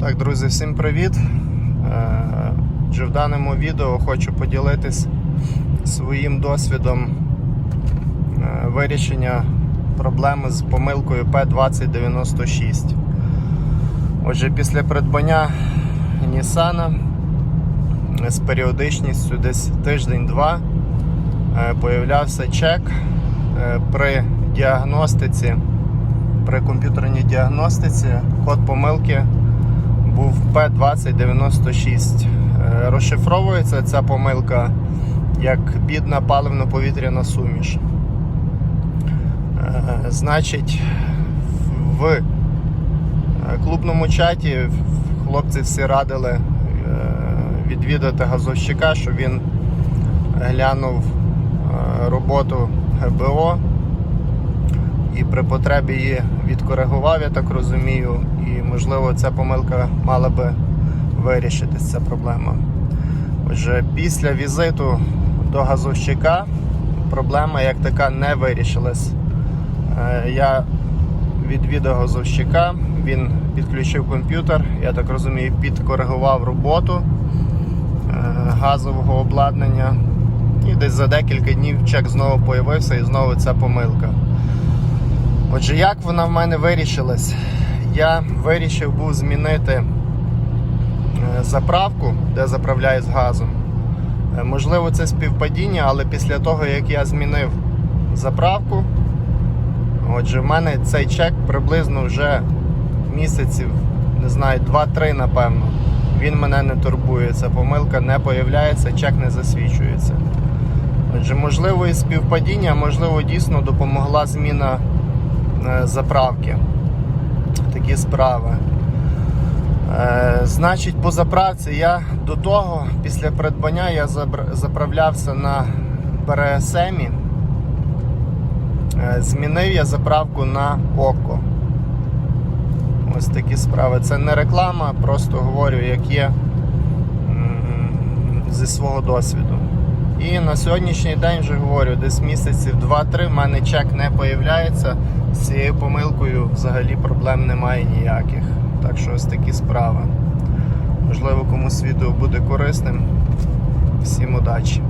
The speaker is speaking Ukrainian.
Так, друзі, всім привіт! Е, Отже, в даному відео хочу поділитись своїм досвідом е, вирішення проблеми з помилкою P2096. Отже, після придбання Nissan з періодичністю десь тиждень-два е, появлявся чек е, при діагностиці, при комп'ютерній діагностиці, код помилки був P2096. Е, Розшифровується ця помилка як бідна паливно-повітряна суміш. Е, Значить, в е, клубному чаті хлопці всі радили відвідати газовщика, щоб він глянув роботу ГБО і при потребі її відкоригував, я так розумію, і можливо ця помилка мала би вирішитись, ця проблема. Отже, після візиту до газовщика проблема як така не вирішилась. Е, Я відвідав газовщика, він підключив комп'ютер, я так розумію, підкоригував роботу е, газового обладнання. І десь за декілька днів чек знову появився і знову ця помилка. Отже, як вона в мене вирішилась? Я вирішив був змінити е, заправку, де заправляю з газом. Е, Можливо, це співпадіння, але після того, як я змінив заправку, отже, в мене цей чек приблизно вже місяців, не знаю, 2-3, напевно. Він мене не турбує, ця помилка не появляється, чек не засвічується. Отже, можливо, і співпадіння, можливо, дійсно допомогла зміна заправки. Такі справи. Е, значить, по заправці я до того, після придбання, я заправлявся на БРСМі. Е, змінив я заправку на ОКО. Ось такі справи. Це не реклама, просто говорю, як є зі свого досвіду. І на сьогоднішній день вже говорю, десь місяців 2-3 в мене чек не появляється. З цією помилкою взагалі проблем немає ніяких. Так що ось такі справи. Можливо, комусь відео буде корисним. Всім удачі!